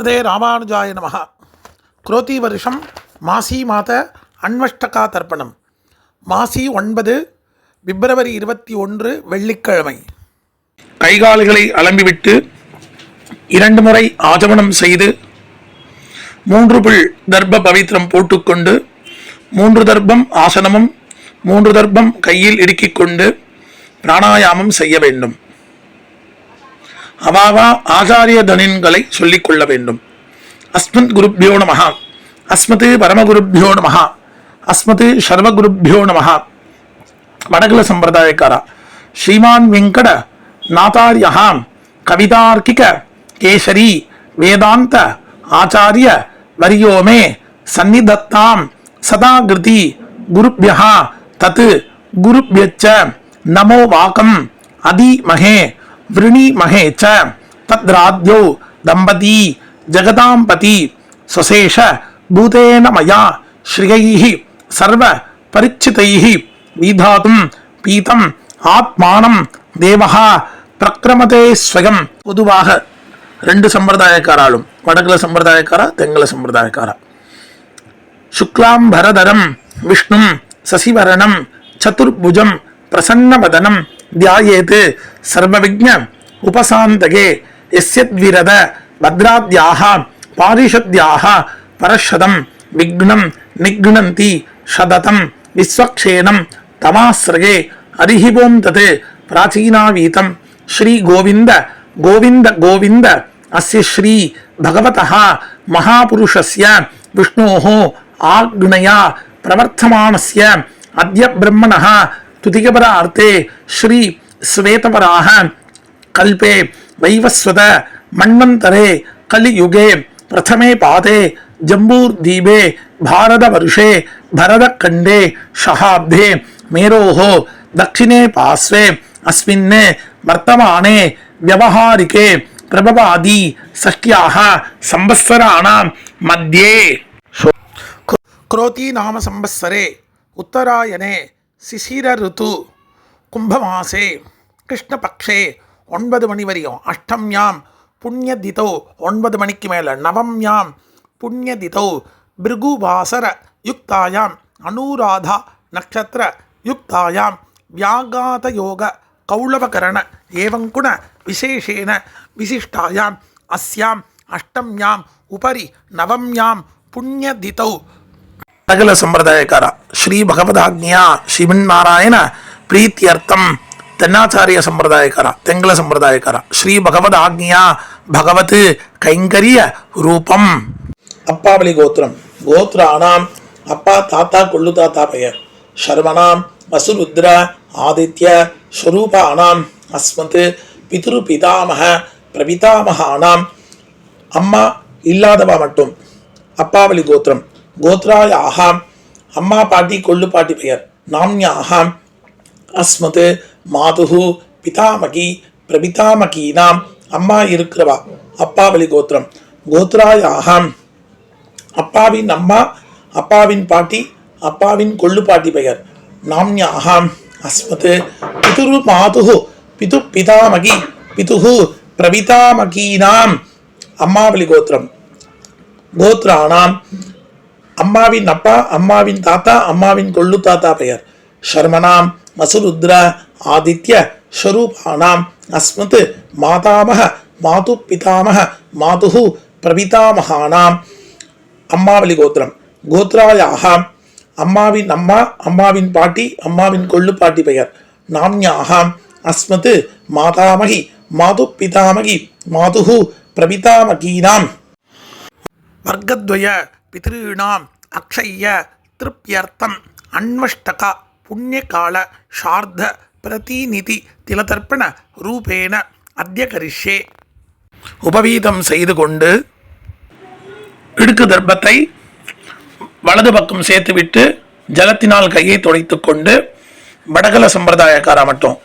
அதே ராமானுஜாய நமः குரோதி வருஷம் மாசி மாத அன்வஷ்டகா தர்ப்பணம் மாசி ஒன்பது பிப்ரவரி இருபத்தி ஒன்று வெள்ளிக்கிழமை। கைகால்களை அலம்பிவிட்டு இரண்டு முறை ஆஜமனம் செய்து மூன்று புல் தர்ப்ப பவித்திரம் போட்டுக்கொண்டு மூன்று தர்ப்பம் ஆசனமும் மூன்று தர்ப்பம் கையில் இடுக்கிக் கொண்டு பிராணாயாமம் செய்ய வேண்டும். அவாவா ஆச்சாரிய தனின்களை சொல்லிக் கொள்ள வேண்டும். அஸ்மத் குருப்பியோ நமஹா. அஸ்மத் பரமகுருப்பியோ நமஹா. அஸ்மத் சர்வகுருப்பியோ நமஹா. வடகுல சம்பிரதாயக்காரா. ஸ்ரீமான் வெங்கட நாதாரியஹாம் கவிதார்க்கிக கேசரி. வேதாந்த ஆச்சாரிய வரியோமே. சந்நிதத்தாம். சதாகிருதி குருப்பியா தத் குருப்பியச்ச நமோ வாக்கம். அதிமகே. விருணிமகே ச தத்ராத்யோ தம்பதி ஜெகதாம்பதி சுசேஷ பூதேன மயா ஸ்ரீயைः சர்வ பரிச்சிதைः வீதாதும் பீதம் ஆத்மானம் தேவகா பிரக்கிரமதே ஸ்வயம் பொதுவாக ரெண்டு சம்பிரதாயக்காராலும் வடக்குல சம்பிரதாயக்காரா தெங்கல சம்பிரதாயக்காரா. சுக்லாம் பரதரம் விஷ்ணும் சசிவரணம் சதுர்புஜம் பிரசன்னவதனம் தியாயேத் சர்வவிஜ்ஞ உபசாந்தகே எஸ்யத்விரத பத்ராத்யாக பாரிஷத்யாக பரஷதம் விக்னம் நிக்னந்தி ஷததம் விஸ்வக்ஷேனம் தமாஸ்ரகே அரிஹிபோம் தது பிராச்சீனாவீதம் ஸ்ரீ கோவிந்த கோவிந்த கோவிந்த அஸ்ய ஸ்ரீ பகவதः மகாபுருஷஸ்ய விஷ்ணோः ஆக்னையா பிரவர்த்தமானஸ்ய அத்ய பிரம்மணः तुतिकपरार्थे श्री श्वेतपराः कल्पे वैवस्वत मन्वन्तरे कलियुगे प्रथमे पादे जम्बूर्दीपे भारतवर्षे भरतखण्डे शहाब्दे मेरोः दक्षिणे पार्श्वे अस्मिन् वर्तमाने व्यवहारिके प्रभवादि सख्याः संवत्सराणां मध्ये। क्रोती नाम संवत्सरे उत्तरायणे சிசிர ருத்து கும்பமாசே கிருஷ்ணபக்ஷே ஒன்பது மணி வரையும் அஷ்டம்யாம் புண்ணிய திதோ ஒன்பது மணிக்கு மேலே நவம்யாம் புண்ணிய திதோ பிருகுவாசர யுக்தாயாம் அனுராதா நக்ஷத்திர யுக்தாயாம் வியாகாத யோக கௌளவகரண ஏவங்குண விசேஷேன விசிஷ்டாயாம் அஸ்யாம் அஷ்டம்யாம் உபரி நவம்யாம் புண்ணியதிதௌ ಸಕಲ ಸಂಪ್ರದಾಯಕಾರ ಶ್ರೀ ಭಗವದಾಜ್ಞೆಯ ಶ್ರೀಮನ್ನಾರಾಯಣ ಪ್ರೀತ್ಯರ್ಥಂ தென்னாச்சாரிய சம்பிரதாயக்காரா தெங்கல சம்பிரதாயக்காரா ஸ்ரீ பகவத் ஆக்ஞியா பகவத் கைங்கரிய ரூபம் அப்பாவளி கோத்திரம் கோத்ராணாம் அப்பா தாத்தா கொள்ளு தாத்தா பெயர் சர்வனாம் வசுருத்ர ஆதித்ய ஸ்வரூபானாம் அஸ்மத் பிதுரு பிதாமக பிரபிதாமகானாம் அம்மா இல்லாதவா மட்டும் அப்பாவளி கோத்திரம் கோத்ராய கோத்ராயாக அம்மா பாட்டி கொள்ளு பாட்டி பெயர். நாம்யாக அஸ்மது மாதுகு பிதாமகி பிரபிதாமகீனாம் அம்மா இருக்கிறவா அப்பாவளி கோத்திரம். கோத்ராயாக அப்பாவின் அம்மா அப்பாவின் பாட்டி அப்பாவின் கொள்ளு பாட்டி பெயர். நாம்யாக அஸ்மது பிதுரு மாதுகு பிது பிதாமகி பிதுகு பிரபிதாமகீனாம் அம்மாவளி கோத்திரம். கோத்ராணாம் அம்மாவின் அப்பா அம்மாவின் தாத்தா அம்மாவின் கொள்ளு தாத்தா பெயர். ஷர்மனாம் மசுருத்ர ஆதித்ய ஸ்வரூபானாம் அஸ்மத் மாதாமக மாது பிதாமக மாது பிரபிதாமகானாம் அம்மாவளி கோத்திரம். கோத்ராயாக அம்மாவின் அம்மா அம்மாவின் பாட்டி அம்மாவின் கொள்ளு பாட்டி பெயர். நாம்யாக அஸ்மத் மாதாமகி மாது பிதாமகி மாது பிரபிதாமகீனாம் வர்க்கத்வய பிதிருணாம் அக்ஷய திருப்தியர்த்தம் அன்வஷ்டக புண்ணியகால சார்த பிரதிநிதி திலதர்ப்பண ரூபேன அத்தியகரிஷே உபவீதம் செய்து கொண்டு இடுக்கு தர்ப்பத்தை வலது பக்கம் சேர்த்துவிட்டு ஜலத்தினால் கையை துடைத்து கொண்டு வடகல சம்பிரதாயக்காரா மட்டும்.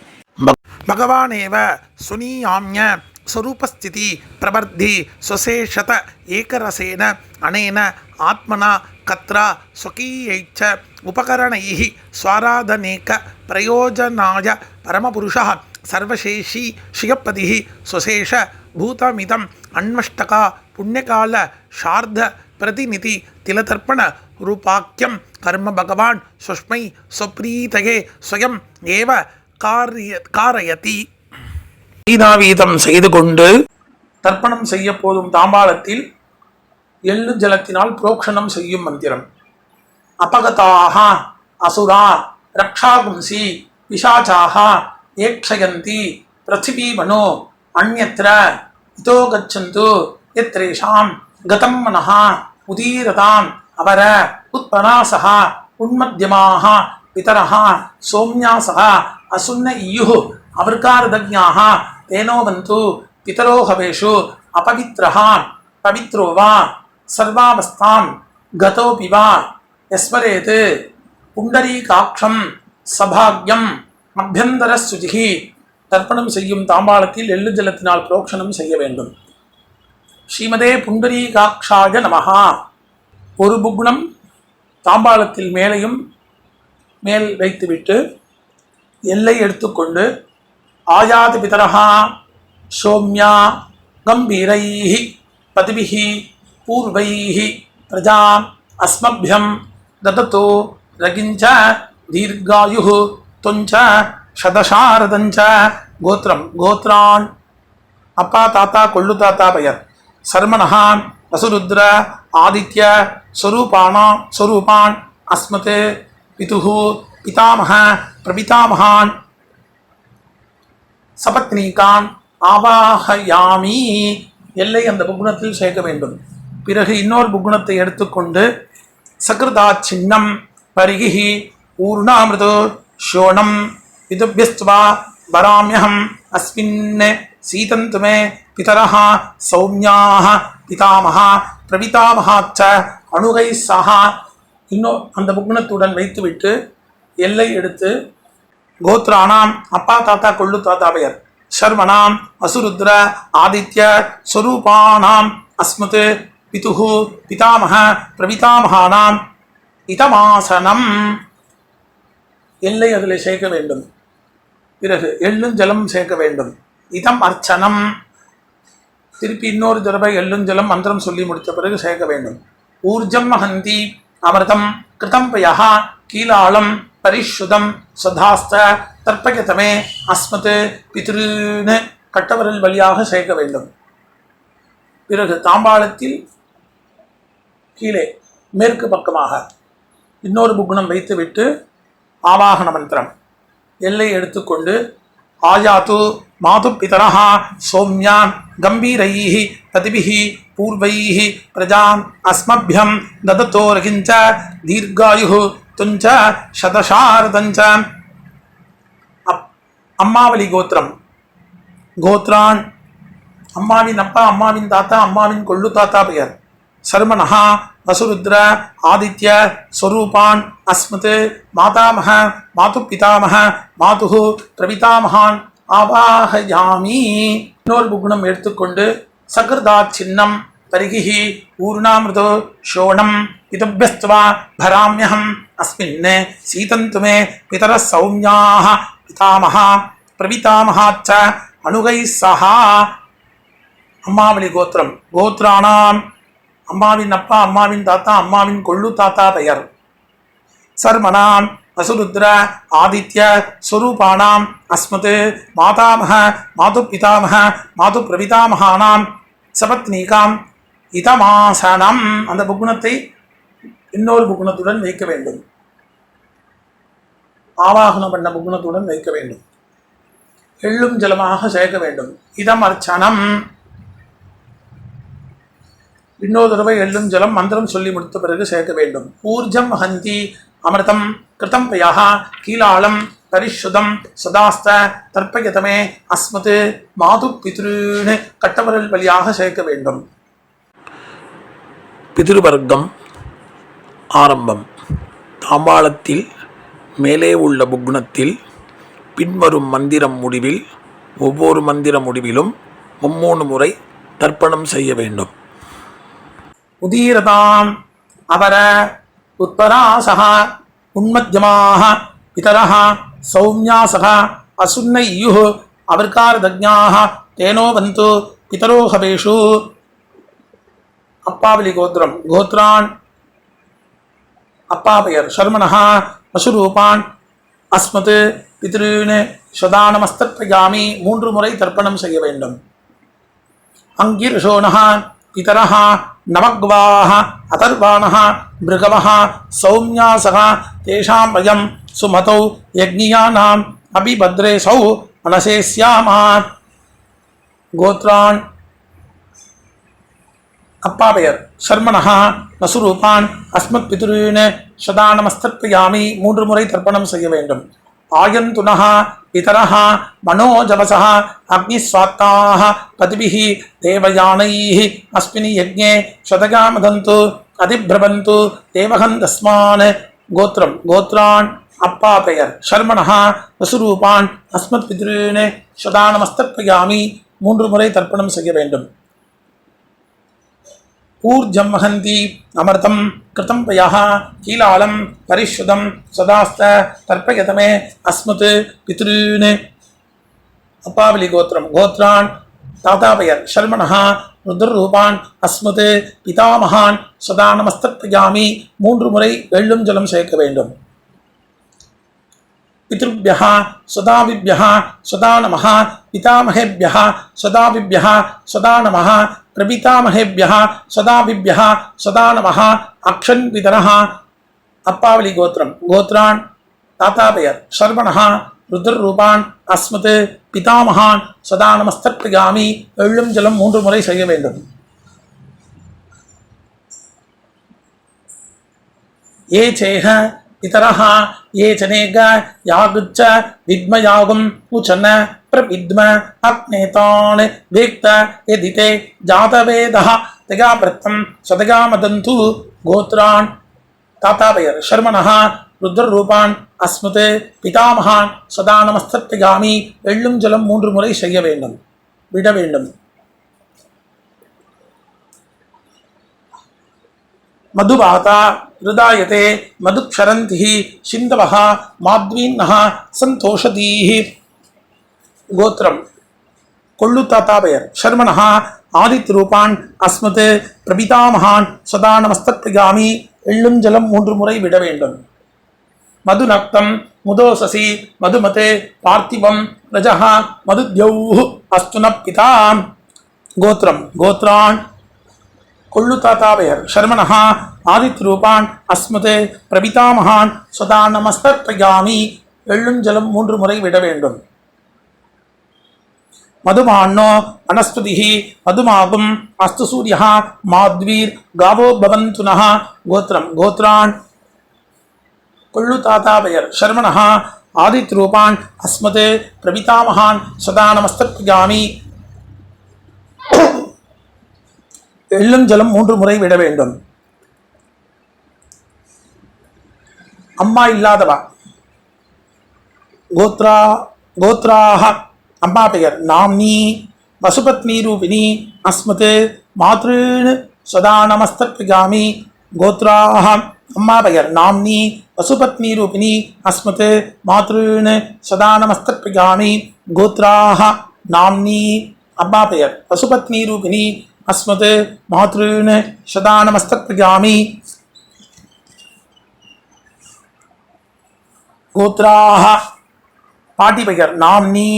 பகவானேவ சுனியாமிய ஸ்வரூபஸ்திதி பிரவர்த்தி சுசேஷத ஏகரசேன அனேன ஆத்மனா கத்ரா ஸ்வகீயைச்ச உபகரணைः ஸ்வாராதனேக பிரயோஜனாய பரமபுருஷः சர்வசேஷி ஷியப்பதிः சுசேஷ பூதமிதம் அன்மஷ்டகா புண்ணியகால ஷார்த பிரதிநிதி திலதர்ப்பண ரூபாக்கியம் கர்ம பகவான் சுஷ்மை ஸ்வப்ரீதகே ஸ்வயம் ஏவ காரிய காரயதி. கீதாவீதம் செய்து கொண்டு தர்ப்பணம் செய்ய போதும் தாம்பாளத்தில் எள்ளு ஜலத்தினால் புரோக்ஷணம் செய்யும் மந்திரம். அபகதாக அசுரா ரக்ஷாகும்சி பிசாச்சாக ஏக்ஷயந்தி பிருத்திவீமனோ அந்நத்திர இதோ கச்சந்து எத்ரேஷாம் கதம் மனஹா உதீரதாம் அவர உத்பராசः உன்மத்தியமாக பிதரஹா சோம்யாசः அசுன்ன இயுஹு அவர்காரதஜ்ஞாः தேனோவந்து வந்து அபவித்ரஹா ஹவேஷு பவித்ரோ வா சர்வாவஸ்தாம் கதோ பிவா எஸ்வரேது புண்டரீகாட்சம் சபாக்யம் அபியந்தர சுஜிகி தர்ப்பணம் செய்யும் தாம்பாளத்தில் எள்ளு ஜலத்தினால் புரோக்ஷணம் செய்ய வேண்டும். ஸ்ரீமதே புண்டரீகாட்சாய நமகா ஒரு புக்னம் தாம்பாளத்தில் மேலையும் மேல் வைத்துவிட்டு எல்லை எடுத்துக்கொண்டு ஆயாதி பிதரஹா சோம்யா கம்பீரைः பதிபிः पूर्वैः प्रजाम् अस्मभ्यं ददतु रगिञ्च दीर्घायुः त्वञ्च சதசாரதஞ்ச கோத்திரம் கோத்ரான் அப்பா தாத்தா கொள்ளு தாத்தா பெயர் சர்மனஹா வசுருத்ர ஆதித்ய ஸ்வரூபானா ஸ்வரூபான் அஸ்மத் பிதுஹு பிதாமக பிரபிதாமகான் சபத்னிகான் ஆவாகயாமி எல்லை அந்த புகுணத்தில் சேர்க்க வேண்டும். பிறகு இன்னொரு புகுணத்தை எடுத்துக்கொண்டு சகிருதா சின்னம் பரிகி ஊர்ணாமிருது ஷோணம் இதுபியஸ்துவா வராமியகம் அஸ்மின் சீதந்துமே மே சௌமியாக பிதாமகா பிரபிதாமகாச்ச அணுகை சஹா இன்னும் அந்த புக்னத்துடன் வைத்துவிட்டு எல்லை எடுத்து கோத்ராணாம் அப்பா தாத்தா கொள்ளு தாத்தா பெயர். சர்மணாம் அசுருத்ர ஆதித்ய ஸ்வரூபானாம் அஸ்மது பிதுஹு பிதாமக பிரபிதாமகானாம் இதமாசனம் எல்லை அதில் சேர்க்க வேண்டும். பிறகு எள்ளும் ஜலம் சேர்க்க வேண்டும். இதம் அர்ச்சனம். திருப்பி இன்னொரு தடவை எள்ளும் ஜலம் மந்திரம் சொல்லி முடித்த பிறகு சேர்க்க வேண்டும். ஊர்ஜம் மகந்தி அமிர்தம் கிருதம் பயா கீலாளம் பரிஷுதம் சதாஸ்த தர்ப்பயதமே அஸ்மத் பித்ருன்னு கட்டவரல் வழியாக சேர்க்க வேண்டும். பிறகு தாம்பாளத்தில் கீழே மேற்கு பக்கமாக இன்னொரு புக்குணம் வைத்துவிட்டு ஆவாகன மந்திரம். எல்லை எடுத்துக்கொண்டு ஆயாத்து மாது பிதரா சோம்யான் கம்பீரைஹி பதிபிஹி பூர்வைஹி பிரஜாம் அஸ்மபியம் ததத்தோரகிஞ்ச தீர்காயு துஞ்ச சதசாரதஞ்ச. அப் அம்மாவளி கோத்திரம். கோத்ரான். அம்மாவின் அப்பா அம்மாவின் தாத்தா அம்மாவின் கொள்ளு தாத்தா பெயர். சர்மணஹா வசுருத்ர ஆதித்ய ஸ்வரூபான் அஸ்மத் மாதாமக மாது பிதாமக மாது பிரபிதாமகான் ஆவாகயாமி இன்னொரு புகுணம் எடுத்துக்கொண்டு சகிருதா சின்னம் பரிகி ஊர்ணாமிருதோ ஷோணம் இதுபியஸ்துவா பராமியகம் அஸ்மின் சீதந்துமே பிதர சௌமியாக பிதாமகா பிரபிதாமகாச்ச அணுகை சஹா அம்மாவளி கோத்திரம் கோத்ராணாம் அம்மாவின் அப்பா அம்மாவின் தாத்தா அம்மாவின் கொள்ளு தாத்தா பெயர். சர்மனாம் வசுருத்ர ஆதித்ய ஸ்வரூபானாம் அஸ்மத் மாதாமக மாது பிதாமக மாது பிரபிதாமகானாம் சபத்னீகாம் இதமாசனம். அந்த புகுணத்தை இன்னொரு புகுணத்துடன் வைக்க வேண்டும். ஆவாகனம் பண்ண புகுணத்துடன் வைக்க வேண்டும். எள்ளும் ஜலமாக சேர்க்க வேண்டும். இதம் அர்ச்சனம் இன்னொரு தடவை எள்ளும் ஜலம் மந்திரம் சொல்லி முடித்த பிறகு சேர்க்க வேண்டும். ஊர்ஜம் ஹந்தி அமிர்தம் கிருதம் பயா கீலாளம் பரிஷுதம் சதாஸ்த தர்ப்பயதமே அஸ்மது மாது பித்ருன்னு கட்டவரல் வழியாக சேர்க்க வேண்டும். பிதிருவர்க்கம் ஆரம்பம். தாம்பாளத்தில் மேலே உள்ள புக்னத்தில் பின்வரும் மந்திரம் முடிவில் ஒவ்வொரு மந்திர முடிவிலும் மும்மூணு முறை தர்ப்பணம் செய்ய வேண்டும். உதீரதாம். அவர உத்தராசக உன்மத்தியமாக பிதரः சௌமியாசக அசுன்னையு இயுः அவர்காரதஜ்ஞாः தேனோ வந்து பிதரோஹவேஷு அப்பாவலி கோத்திரம் கோத்ரான். அப்பா பெயர் சர்மணः வசுரூபான் அஸ்மத் பித்ருன்னு சதானமஸ்தத்வயாமி மூன்று முறை தர்ப்பணம் செய்ய வேண்டும். அங்கிருஷோனஹா पितरः பிதரः अतर्वाणः भृगवः மிருகவः சௌம்யாசः தேஷாம் வயம் சுமதௌ யஜ்ஞியானாம் அபிபத்ரேசௌ மனசேஸ்யாமா கோத்ரான் அப்பா பெயர் சர்மணः வசுரூபான் அஸ்மத் பிதுருன்னு சதானமஸ்தர்ப்பயாமி மூன்று முறை தர்ப்பணம் செய்ய வேண்டும்। ஆயந்துனः பிதரः மனோஜவசः அக்னிஸ்வாத்தாः பதிபிः தேவயானைः அஸ்மினி யஜ்ஞே சதகாமதந்து அதிபிரபந்து தேவகன் தஸ்மான் கோத்திரம் கோத்ரான் அப்பா பெயர் சர்மணः வசுரூபான் அஸ்மத் பிதுருன்னு சதானமஸ்தர்ப்பயாமி மூன்று முறை தர்ப்பணம் செய்ய வேண்டும். ऊर्जं वहन्ति अमृतं कृतं पयः कीलालं परिश्रुतं सदास्त तर्पयत मे अस्मत् पितॄन् அப்பாவலி கோத்திரம் கோத்ரான் தாத்தா பெயர் சர்மணः ருத்ரரூபான் அஸ்மத் பிதாமகான் சதா நமஸ்தர்ப்பயாமி மூன்று முறை வெள்ளும் ஜலம் சேர்க்க வேண்டும் पितृभ्यः सदाविभ्यः सदा नमः पितामहेभ्यः सदाविभ्यः सदा नमः பிரபிதாமகேபியா சதாபிபியா சதானமஹா அக்ஷன் விதனஹா. அப்பாவளி கோத்திரம். கோத்ரான் தாத்தா பெயர். சர்வனஹா ருத்ரூபான் அஸ்மத் பிதாமகான் சதா நமஸ்திரியாமி எள்ளும் ஜலம் மூன்று முறை செய்ய வேண்டும். ஏ சேக பிதரஹா ஏ சனேக யாகுச்ச வித்மயாகும் பூச்சன்ன प्रविद्म अग्नेतान् वेक्त यदिते जातवेदः तगाप्रत्तं सदगामदन्तु गोत्रान् தாத்தாபயர் சர்மணः ருத்ரரூபான் அஸ்மத் பிதாமகான் சதா நமஸ்தர்ப்பயாமி எள்ளும் ஜலம் மூன்று முறை செய்ய வேண்டும் விட வேண்டும் मधुवाता हृदायते मधुक्षरन्तिः கோத்திரம் கொள்ளு தாத்தா பெயர் ஷர்மனஹா ஆதித் ரூபான் அஸ்மத் பிரபிதாமகான் சதா நமஸ்தத் பிரிகாமி எள்ளும் ஜலம் மூன்று முறை விட வேண்டும். மது நக்தம் முதோசசி மதுமதே பார்த்திபம் ரஜஹா மதுத்யௌ அஸ்துன பிதா கோத்திரம் கோத்ரான் கொள்ளு தாத்தா பெயர் ஷர்மனஹா ஆதித் ரூபான் அஸ்மத் பிரபிதாமகான் சதா நமஸ்தத் பிரிகாமி மூன்று முறை விட வேண்டும். மதுமான்னோ வனஸ்பதிः மதுமாகும் அஸ்து சூரியா மாத்வீர் காவோ பவந்து கோத்திரம் கோத்ரான். கொள்ளு தாத்தாபயர் சர்மணः ஆதித்ரூபான் அஸ்மத் பிரபிதாமகான் சதா நமஸ்தர்ப்பயாமி எள்ளும் ஜலம் மூன்று முறை விட வேண்டும். அம்மா இல்லாதவா? கோத்ரா கோத்ராக अम्बाटयर् नाम्नी वसुपत्नीरूपिणी अस्मत् मातॄन् सदा नमस्तर्पयामि। गोत्राः अम्बाटयर् नाम्नी वसुपत्नीरूपिणी अस्मत् मातॄन् सदा गोत्रा गोत्राः नाम्नी अम्बाटयर् वसुपत्नीरूपिणी अस्मत् मातॄन् सदा नमस्तर्पयामि। गोत्राः पाटिपयर् नाम्नी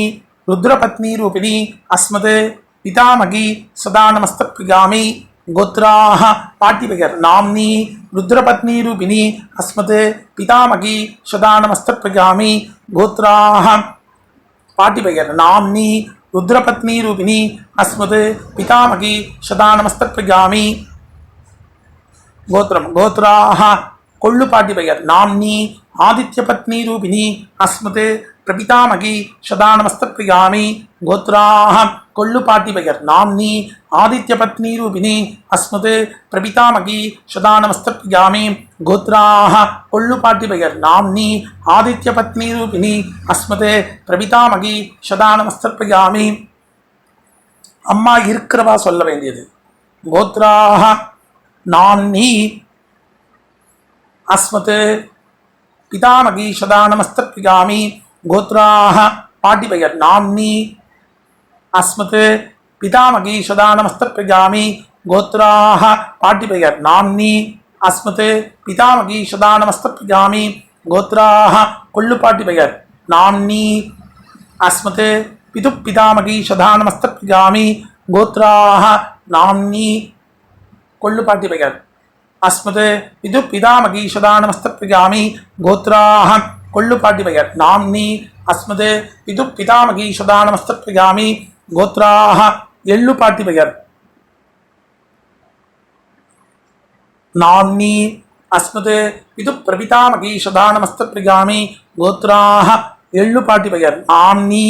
ருத்ரபத்னீரூபிணி அஸ்மது பிதாமகி சதா நமஸ்திரியாமி கோத்ராஹ பாட்டிபகர் நாம்னி ருத்ரபத்னீரூபிணி அஸ்மது பிதாமகி சதா நமஸ்திரியாமி கோத்ராஹ பாட்டிபகர் நாம்னி ருத்ரபத்னீரூபிணி அஸ்மது பிதாமகி சதா நமஸ்திரியாமி கோத்திரம் கோத்ராஹ கொள்ளுபாட்டி பெயர் நாம்னி ஆதித்ய அஸ்மது பிரபிதாமகி சதா நமஸ்தப்ரியாமி கோத்ராக கொள்ளுப்பாட்டிபயர் நாம்னி ஆதித்யபத்னி ரூபிணி அஸ்மது பிரபிதாமகி சதா நமஸ்தப்ரியாமி கோத்ராக கொள்ளுப்பாட்டிபயர் நாம்னி ஆதித்யபத்னி ரூபிணி அஸ்மது பிரபிதாமகி சதா அம்மா இருக்கிறவா சொல்ல வேண்டியது. கோத்ராஹ நாம்னி அஸ்மது பிதாமகி சதா கோத்ராக பாட்டி பெயர் நாம்னி அஸ்மத் பிதாமகி சதா நமஸ்தப்பியாமி கோத்ராக பாட்டி பெயர் நாம்னி அஸ்மத் பிதாமகி சதா நமஸ்தப்பியாமி கோத்ராக கொள்ளு பாட்டி பெயர் நாம்னி அஸ்மத் பிது பிதாமகி சதா நமஸ்தப்பியாமி கோத்ராக நாம்னி கொள்ளு பாட்டி பெயர் அஸ்மத் பிது பிதாமகி சதா நமஸ்தப்பியாமி கோத்ராக ಕೊಳ್ಳು ಪಾಡ್ಯವಯ ನಾಮ್ನಿ ಅಸ್ಮದೆ ಪಿದು ಪಿತಾಮಗಿ ಸದಾನಮಸ್ತತ್ವಯಾಮಿ, ಗೋತ್ರಾಹ, ಎಳ್ಳು ಪಾಡ್ಯವಯರ್ ನಾಮ್ನಿ ಅಸ್ಮದೆ ಪಿದು ಪ್ರಪಿತಾಮಗಿ ಸದಾನಮಸ್ತತ್ವಯಾಮಿ, ಗೋತ್ರಾಹ, ಎಳ್ಳು ಪಾಟಿವಯರ್ ನಾಮ್ನಿ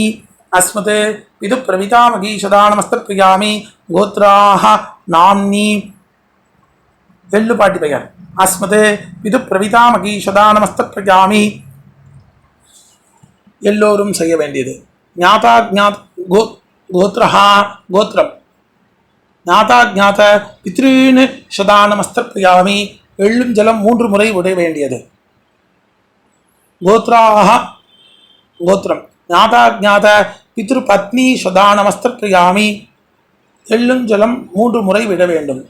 ಅಸ್ಮದೆ ಪಿದು ಪ್ರಪಿತಾಮಗಿ ಸದಾನಮಸ್ತತ್ವಯಾಮಿ, ಗೋತ್ರಾಹ ನಾಮ್ನಿ ಎಳ್ಳು ಪಾಟಿವಯರ್ ಅಸ್ಮದೆ ಪಿದು ಪ್ರಪಿತಾಮಗಿ ಸದಾನಮಸ್ತತ್ವಯಾಮಿ எல்லோரும் செய்ய வேண்டியது. ஞாதா ஞாத் கோ கோத்ரஹா கோத்ரம். ஞாதா ஞாத பித்ருன்னு சதானமஸ்திரயாமி எள்ளும் ஜலம் மூன்று முறை விட வேண்டியது. கோத்ராக கோத்திரம் ஞாதா ஜாத பித்ரு பத்னி சதானமஸ்திரயாமி எள்ளும் ஜலம் மூன்று முறை விட வேண்டும்.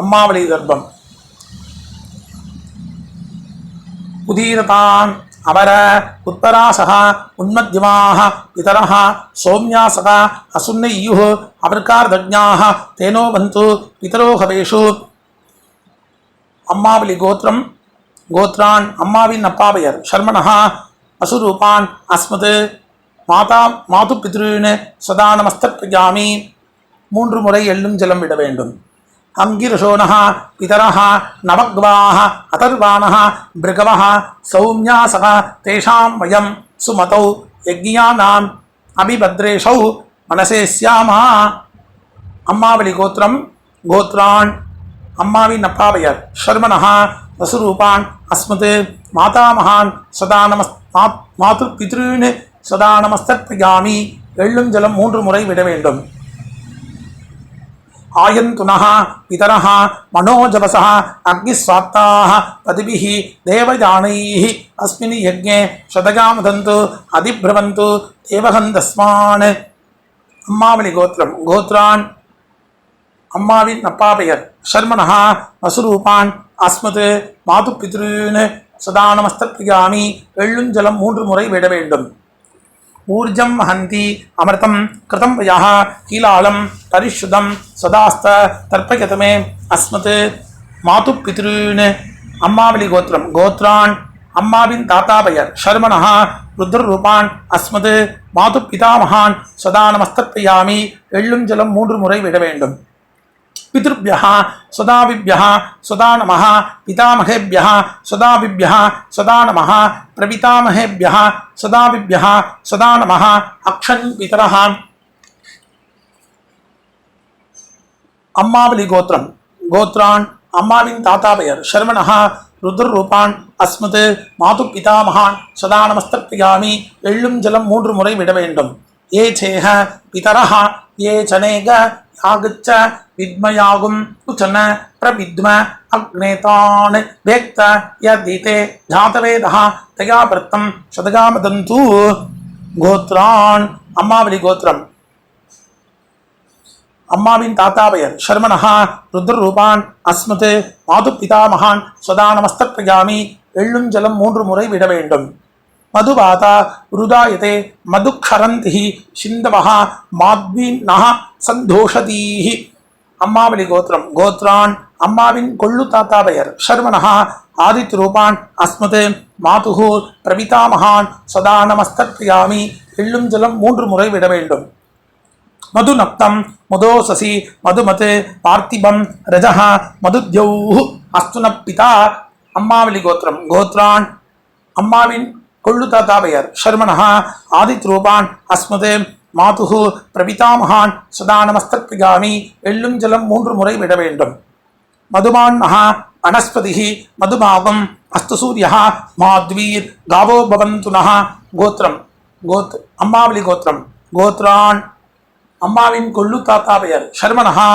அம்மாவளி கர்ப்பம். உதீரதான் அமர உத்தராசக உன்மத்தியமாக பிதரः சௌமியாசக அசுன்னையுः அபர்கார்தஜ்ஞாः தேனோ பந்து பிதரோ ஹவேஷு அம்மாவளி கோத்திரம் கோத்ரான் அம்மாவின் அப்பாவையர் சர்மணா அசுரூபான் அஸ்மது மாதா மாது பித்ருன்னு சதா நமஸ்தப்பியாமி மூன்று முறை எள்ளும் ஜலம் விட வேண்டும். அங்கிரசோனः பிதரः நவக்வாஹ அதர்வாணः பிருகவः சௌமியாசக தேஷாம் வயம் சுமதௌ யஜ்ஞானாம் அபிபத்ரேஷௌ மனசே சியாமா அம்மாவளி கோத்திரம் கோத்ரான் அம்மாவின் அப்பாவையர் ஷர்மனஹா வசுரூபான் அஸ்மத் மாதாமகான் சதா நமஸ் மா- மாது பித்ருன்னு சதா நமஸ்தர்ப்பயாமி எள்ளும் ஜலம் மூன்று முறை விட வேண்டும். ஆயந்துனஹ பிதரஹ மனோஜவச அக்னிஸ்வாத்தாக பதிபிः தேவயானைः அஸ்மின் யஜ்ஞே சதகாமதந்து அதிப்ரவந்து தேவகந்தஸ்மான். அம்மாவளி கோத்திரம் கோத்ரான். அம்மாவின் அப்பா பெயர் ஷர்மனஹா வசுரூபான் அஸ்மது மாது பித்ருன்னு சதா நமஸ்தர்ப்பியாமி எள்ளுஞ்சலம் மூன்று முறை விட வேண்டும். ஊர்ஜம் வஹந்தி அமிர்தம் கிருதம் யா கீலாலம் பரிசுதம் சதாஸ்த தர்ப்பயதமே அஸ்மத். மாது பித்ருன்னு அம்மாவளி கோத்திரம் கோத்ரான் அம்மாவின் தாத்தா பெயர் ஷர்மணா ருத்ரரூபான் அஸ்மது. மாது பிதாமகான் சதா நமஸ்தப்பியாமி எள்ளும் ஜலம் மூன்று முறை விட வேண்டும். पितृभ्यः सदाविभ्यः सदा नमः पितामहेभ्यः सदाविभ्यः सदा नमः प्रपितामहेभ्यः सदाविभ्यः सदा नमः अक्षन् पितरः அம்மாவளி கோத்திரம் கோத்ரான் அம்மாவின் தாத்தா பெயர் ஷர்மணா ருத்ரரூபான் அஸ்மத் மாது பிதாமகான் சதா நமஸ்தப்பியாமி எள்ளும் ஜலம் மூன்று முறை விட வேண்டும் ஏ சேக பிதரஹ ஏ சனேக யாகுச்ச வித்மயாகும். குச்சன பிரவித்ம அக்னேதான் வேக்த யதிதே ஜாதவேதா தயா பிரத்தம் சதகாமதந்து. கோத்ரான் அம்மாவளி கோத்திரம் அம்மாவின் தாத்தா பெயர் ஷர்மணா ருத்ரரூபான் அஸ்மது மாது பிதாமகான் சதா நமஸ்தப்பியாமி எள்ளும் ஜலம் மூன்று முறை விட வேண்டும். மதுபாதா ருதாயதே மதுக்கரந்தி சிந்தமஹா மாத்வீன்னஹ சந்தோஷதீஹி அம்மாவளி கோத்திரம் கோத்ரான் அம்மாவின் கொள்ளு தாத்தா பெயர் ஷர்மணா ஆதித்ய ரூபான் அஸ்மது மாதுகு பிரபிதாமகான் சதா நமஸ்தப்பியாமி எள்ளும் ஜலம் மூன்று முறை விட வேண்டும்। மது மதுநப்தம் மதோசசி மதுமது பார்த்திபம் ரஜஹா மதுத்யௌ அஸ்துன பிதா அம்மாவளி கோத்திரம் கோத்ரான் அம்மாவின் கொள்ளு தாத்தாவையர் ஷர்மணா ஆதித்ரூபான் அஸ்மத் மாதுகு பிரபிதாமகான் சதா நமஸ்தப்பிகாமி எள்ளும் ஜலம் மூன்று முறை விட வேண்டும். மதுமான் மகா வனஸ்பதி மதுமாவம் அஸ்து சூரியா மாத்வீர் காவோ பவந்து நகா கோத்திரம். கோத் அம்மாவளி கோத்திரம். கோத்ரான் அம்மாவின் கொள்ளு தாத்தா பெயர் சர்மனஹா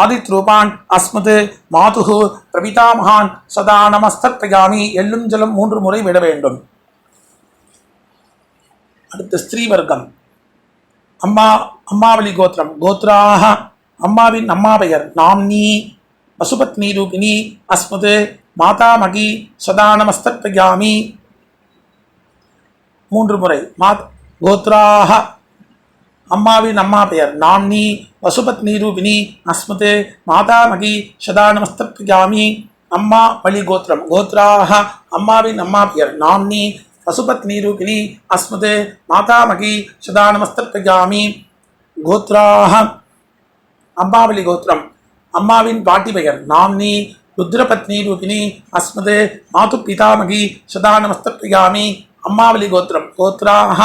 ஆதித் ரூபான் அஸ்மது மாதுகு பிரபிதாமகான் சதா நமஸ்தப்பிகாமி எள்ளும் ஜலம் மூன்று முறை விட வேண்டும். அடுத்து ஸ்திரீ வர்க்கம் அம்மா அம்மாவளி கோத்திரம். கோத்ராக அம்மாவின் அம்மா பெயர் நாம்னி பசுபத்னி ரூபிணி அஸ்மது மாதாமகி சதா நமஸ்தப்பியாமி மூன்று முறை. மாத் கோத்ராக அம்மாவின் அம்மா பெயர் நாம்னி பசுபத்னி ரூபிணி அஸ்மது மாதாமகி சதா நமஸ்தப்பியாமி அம்மா வழி கோத்திரம். கோத்ராக அம்மாவின் அம்மா பெயர் நாம்னி பசுபத்னி ரூபிணி அஸ்மத் மாதாமகி சதா நமஸ்தப்பியாமி கோத்ராக அம்மாவளி கோத்திரம். அம்மாவின் பாட்டி பெயர் நாம்னி. ருத்ரபத்னி ரூபிணி அஸ்மத் மாது பிதாமகி சதா நமஸ்தப்பியாமி அம்மாவளி கோத்திரம். கோத்ராக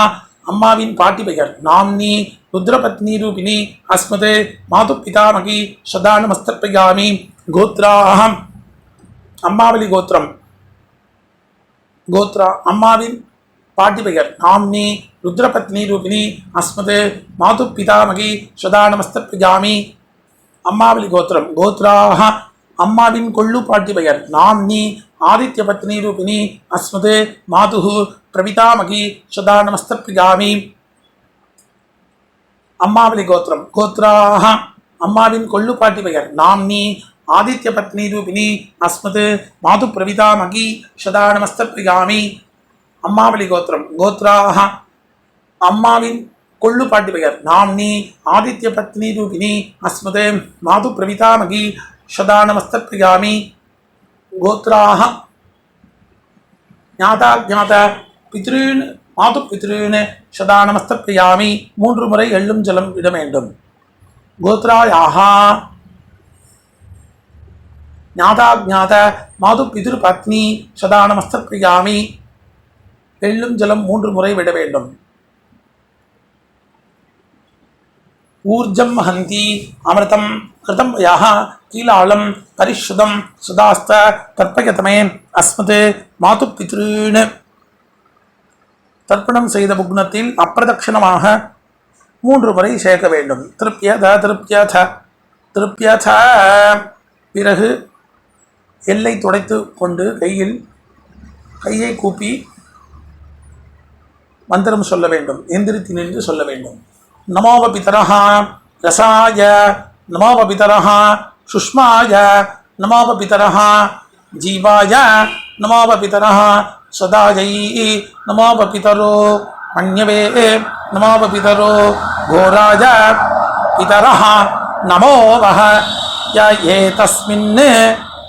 அம்மாவின் பாட்டி பெயர் நாம்னி. ருத்ரபத்னி ரூபிணி அஸ்மத் மாது பிதாமகி சதா நமஸ்தப்பியாமி கோத்ராக அம்மாவளி கோத்திரம். கோத்ரா அம்மாவின் பாட்டி பெயர் நாம்னி ருத்ரபத்னி ரூபினி அஸ்மது மாது பிதாமகி சதா நமஸ்தப்பியாமி அம்மாவளி கோத்திரம். கோத்ராக அம்மாவின் கொள்ளு பாட்டி பெயர் நாம்னி ஆதித்ய பத்னி ரூபினி அஸ்மது மாதுகு பிரவிதாமகி சதா நமஸ்தப்பியாமி அம்மாவளி கோத்திரம். கோத்ராக அம்மாவின் கொள்ளு பாட்டி பெயர் நாம்னி ஆதித்ய பத்னி ரூபிணி அஸ்மது மாது பிரவிதா மகி சதா நமஸ்தப்பியாமி அம்மாவளி கோத்திரம். கோத்ராக அம்மாவின் கொள்ளு பாட்டி பெயர். நாம்னி ஆதித்ய பத்னி ரூபிணி அஸ்மது மாது பிரவிதா மகி சதா நமஸ்தப்பியாமி கோத்ராக ஞாதா ஜாத பித்ருன் மாது பித்ருன் சதா நமஸ்தப்பியாமி மூன்று முறை எள்ளும் ஜலம் விட வேண்டும். கோத்ராயாகா ஞாதாஜாத மாது பிதுர் பத்னி சதா நமஸ்தப்பிரியாமி வெள்ளும் ஜலம் மூன்று முறை விட வேண்டும். ஊர்ஜம் மகந்தி அமிர்தம் கிருதம் யாக கீழாளம் பரிஷுதம் சுதாஸ்த தற்பயதமே அஸ்மது மாது பித்ருன்னு தர்ப்பணம் செய்த புக்னத்தில் அப்பிரதட்சிணமாக மூன்று முறை சேர்க்க வேண்டும். திருப்தியத திருப்தியத திருப்தியத பிறகு எல்லை துடைத்து கொண்டு கையில் கையை கூப்பி மந்திரம் சொல்ல வேண்டும் எந்திரித்து நின்று சொல்ல வேண்டும். நமோப பிதரஹா ரசாய நமோப பிதரஹா சுஷ்மாய நமோப பிதரஹா ஜீவாய நமோப பிதரஹா சதாயை நமோப பிதரோ மன்யவே நமோப பிதரோ கோராய பிதரஹா நமோவஹ ய ஏ தஸ்மின்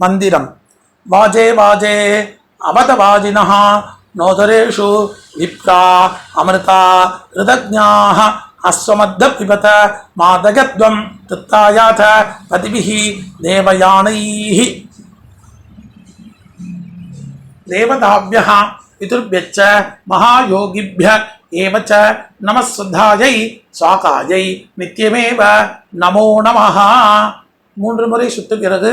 மந்திரம். வாஜே வாஜே அவதவாஜினா நோதரேஷு விப்ரா அமிர்தா ரிதஜாக அஸ்வமத்த பிபத மாதகத்வம் தித்தாயாத பதிபிஹி தேவயானைஹி. தேவதாபியா பிதுர்பியச்ச மகாயோகிபிய ஏவச்ச நமஸ்ருத்தாயை சுவாகாயை நித்தியமேவ நமோ நமஹா. மூன்று முறை சுத்துகிறது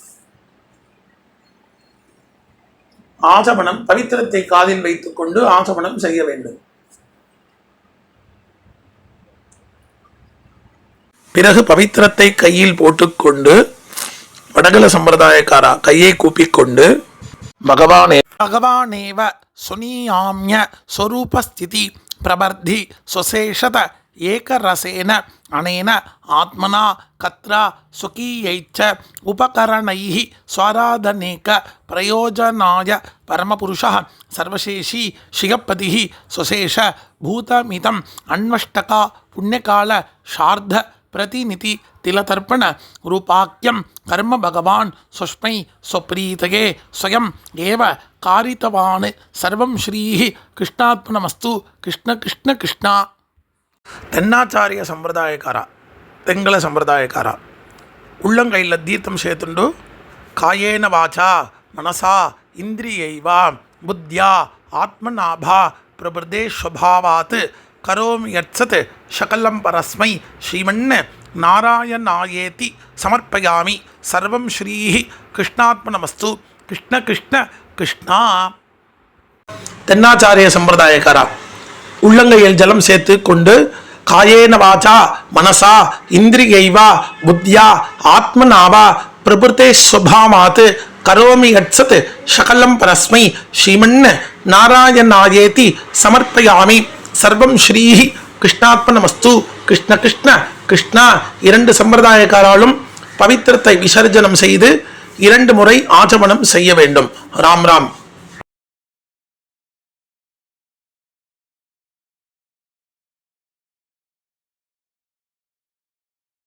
ஆசமனம் பவித்திரத்தை காதில் வைத்துக்கொண்டு ஆசமனம் செய்ய வேண்டும். பிறகு பவித்திரத்தை கையில் போட்டுக்கொண்டு வடகல சம்பிரதாயக்காரா கையை கூப்பிக்கொண்டு பகவானே பகவானேவ சுனியாமிய ஸ்வரூபஸ்திதி பிரபர்தி சுசேஷத ஏகரசேன அனேன ஆத்மனா கத்ரா சுகீயைச்ச உபகரணை ஸ்வராதனேக பிரயோஜனாய பரமபுருஷ சர்வசேஷி ஷிகப்பதி சுசேஷ பூதமிதம் அன்வஷ்டகா புண்ணியகால ஷார்த பிரதிநிதி திலதர்ப்பண ரூபாக்கியம் கர்ம பகவான் சுஷ்மை ஸ்வப்ரீதகே ஸ்வயம் ஏவ காரித்தவான் சர்வம் ஸ்ரீ கிருஷ்ணாத்மனமஸ்து கிருஷ்ண கிருஷ்ண கிருஷ்ணா. தென்னாச்சாரிய சம்பிரதாயக்காரா தெங்கல சம்பிரதாயக்காரா. உள்ளங்கையில் தீர்த்தம் சேர்த்துண்டு காயேன வாச்சா மனசா இந்திரியைவா புத்தியா ஆத்மநாபா பிரபிருதே ஸ்வபாவாத் கரோமி யட்சத் சகலம் பரஸ்மை ஸ்ரீமண் நாராயணாயேதி சமர்ப்பயாமி சர்வம் ஸ்ரீ கிருஷ்ணாத்மநமஸ்து கிருஷ்ண கிருஷ்ண கிருஷ்ணா. தென்னாச்சாரிய சம்பிரதாயக்காரா உள்ளங்கையில் ஜலம் சேர்த்து கொண்டு காயேன வாச்சா மனசா இந்திரியைவா புத்தியா ஆத்மனாவா பிரபுத்தே சுபாமாத்து கரோமி யட்சத் சகலம் பரஸ்மை ஸ்ரீமன் நாராயணாயேதி சமர்ப்பயாமி. சர்வம் ஸ்ரீ கிருஷ்ணாத்மனமஸ்து கிருஷ்ண கிருஷ்ண கிருஷ்ணா. இரண்டு சம்பிரதாயக்காராலும் பவித்திரத்தை விசர்ஜனம் செய்து இரண்டு முறை ஆச்சமனம் செய்ய வேண்டும். ராம் ராம்.